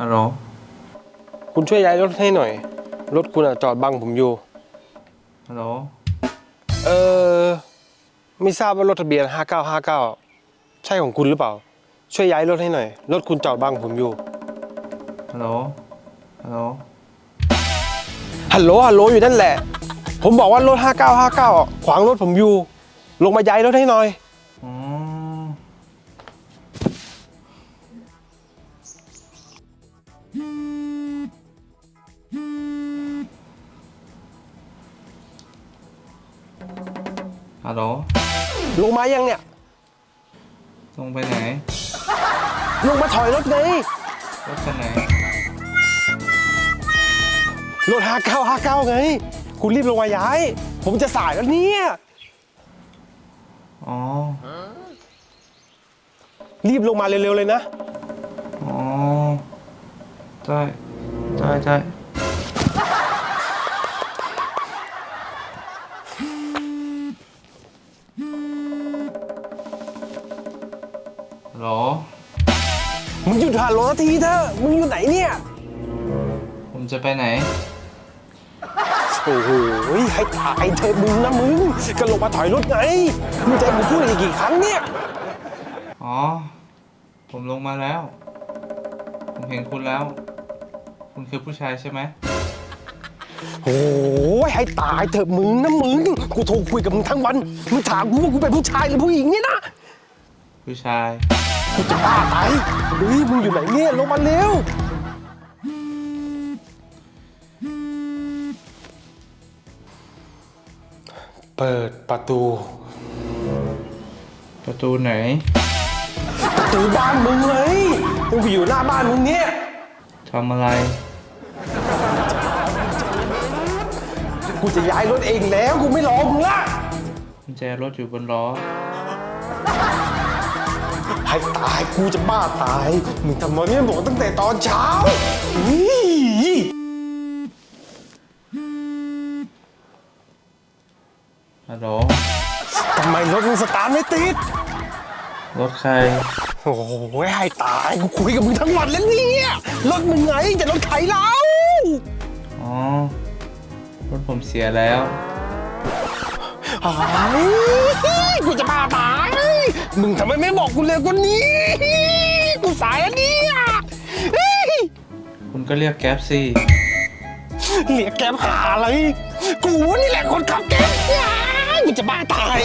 ฮัลโหลคุณช่วยย้ายรถให้หน่อย รถคุณอะจอดบังผมอยู่ ฮัลโหลเออ ไม่ทราบว่ารถทะเบียน 5959 ใช่ของคุณหรือเปล่า ช่วยย้ายรถให้หน่อย รถคุณจอดบังผมอยู่ ฮัลโหลฮัลโหลฮัลโหลฮัลโหลอยู่นั่นแหละ ผมบอกว่ารถ 5959อะขวางรถผมอยู่ ลงมาย้ายรถให้หน่อยอ๋อ ฮัลโหลลงมายังเนี่ยลงไปไหน ลงมาถอยรถไงรถคันไหน รถ5959ไง คุณรีบลงมาย้าย ผมจะสายแล้วเนี่ย อ๋อ รีบลงมาเร็วๆเลยนะ อ๋อ ได้ได้ได้ฮัลโหลมึงหยุดหารถทีเถอะ มึงอยู่ไหนเนี่ย ผมจะไปไหน โอ้โหให้ตายเธอะมึงนะมึงก็ลงมาถอยรถไง มึงจะให้กูพูดอีกกี่ครั้งเนี่ย อ๋อ ผมลงมาแล้ว ผมเห็นคุณแล้ว คุณคือผู้ชายใช่ไหมโอ้ยให้ตายเถอะมึงนะมึง กูโทรคุยกับมึงทั้งวัน มึงถามกูว่ากูเป็นผู้ชายหรือผู้หญิงเนี่ยนะ ผู้ชาย กูจะบ้าตายเฮ้ยมึงอยู่ไหนเนี่ยลงมาเร็ว เปิดประตู ประตูไหน ประตูบ้านมึงเลยมึงไปอยู่หน้าบ้านมึงเนี่ยทำอะไร กูจะย้ายรถเองแล้ว กูไม่รอมึงละกุญแจรถอยู่บนล้อ ให้ตายกูจะบ้าตาย มึงทำไมไม่บอกตั้งแต่ตอนเช้าอี๋ฮัลโหลทำไมรถมึงสตาร์ทไม่ติด รถใคร โอ้โหให้ตายกูคุยกับมึงทั้งวันแล้วเนี่ยรถมึงไงจะรถใครเราอ๋อรถผมเสียแล้วหายกูจะบ้าตายมึงทำไมไม่บอกกูเร็วกว่านี้กูสายแล้วเนี่ยเฮ้ยคุณก็เรียกแก๊ปสิเรียกแกมหาอะไรกูนี่แหละคนขับแกมเนี่ยกูจะบ้าตาย